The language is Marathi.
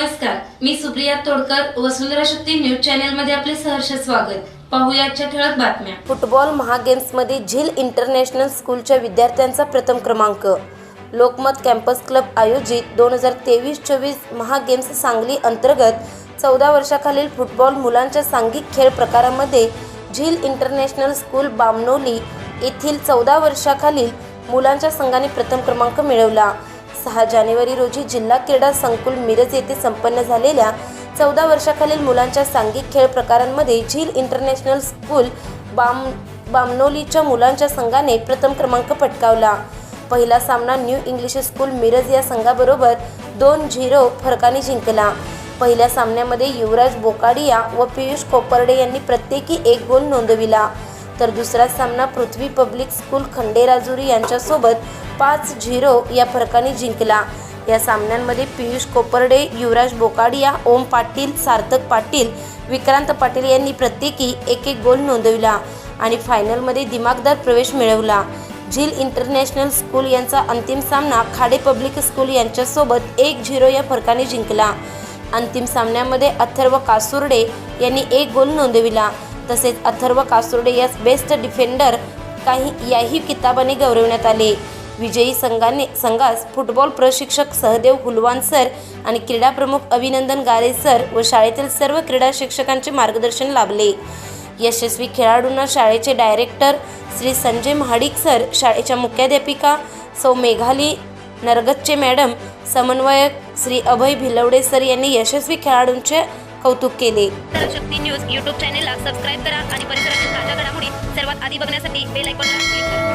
नमस्कार मी सुप्रिया तोडकर वसुंधरा शक्ती न्यूज चॅनलमध्ये आपले सहर्ष स्वागत. पाहूया ठळक बातम्या. फुटबॉल महागेम्समध्ये झील इंटरनॅशनल स्कूलच्या विद्यार्थ्यांचा प्रथम क्रमांक. लोकमत कॅम्पस क्लब आयोजित दोन हजार तेवीस चोवीस महागेम्स सांगली अंतर्गत चौदा वर्षाखालील फुटबॉल मुलांच्या सांघिक खेळ प्रकारामध्ये झील इंटरनॅशनल स्कूल बामनोली येथील चौदा वर्षाखालील मुलांच्या संघाने प्रथम क्रमांक मिळवला. सहा जानेवारी रोजी जिल्हा क्रीडा संकुल मिरज येथे संपन्न झालेल्या चौदा वर्षाखालील मुलांच्या सांघिक खेळ प्रकारांमध्ये झील इंटरनॅशनल स्कूल बाम बामनोलीच्या मुलांच्या संघाने प्रथम क्रमांक पटकावला. पहिला सामना न्यू इंग्लिश स्कूल मिरज या संघाबरोबर दोन झिरो फरकाने जिंकला. पहिल्या सामन्यामध्ये युवराज बोकाडिया व पियुष कोपर्डे यांनी प्रत्येकी एक गोल नोंदविला. तर दुसरा सामना पृथ्वी पब्लिक स्कूल खंडेराजुरी यांच्यासोबत पाच झिरो या फरकाने जिंकला. या सामन्यांमध्ये पियुष कोपर्डे युवराज बोकाडिया ओम पाटील सार्थक पाटील विक्रांत पाटील यांनी प्रत्येकी एक एक गोल नोंदविला आणि फायनलमध्ये दिमागदार प्रवेश मिळवला. झील इंटरनॅशनल स्कूल यांचा अंतिम सामना खाडे पब्लिक स्कूल यांच्यासोबत एक झिरो या फरकाने जिंकला. अंतिम सामन्यामध्ये अथर्व कासुर्डे यांनी एक गोल नोंदविला. तसेच अथर्व कासुर्डे यास बेस्ट डिफेंडर काही याही किताबाने गौरवण्यात आले. विजयी संघाने संघास फुटबॉल प्रशिक्षक सहदेव हुलवान सर आणि क्रीडा प्रमुख अभिनंदन गारे सर व शाळेतील सर्व क्रीडा शिक्षकांचे मार्गदर्शन लाभले. यशस्वी खेळाडूंना शाळेचे डायरेक्टर श्री संजय महाडिक सर शाळेच्या मुख्याध्यापिका सौ मेघाली नरगच्चे मॅडम समन्वयक श्री अभय भिलवडे सर यांनी यशस्वी खेळाडूंचे कौतुक केले. शक्ती न्यूज यूट्यूब चॅनेलला सबस्क्राईब करा आणि परिसरातील ताज्या घडामोडी सर्वात आधी बघण्यासाठी बेल आयकॉनला क्लिक करा.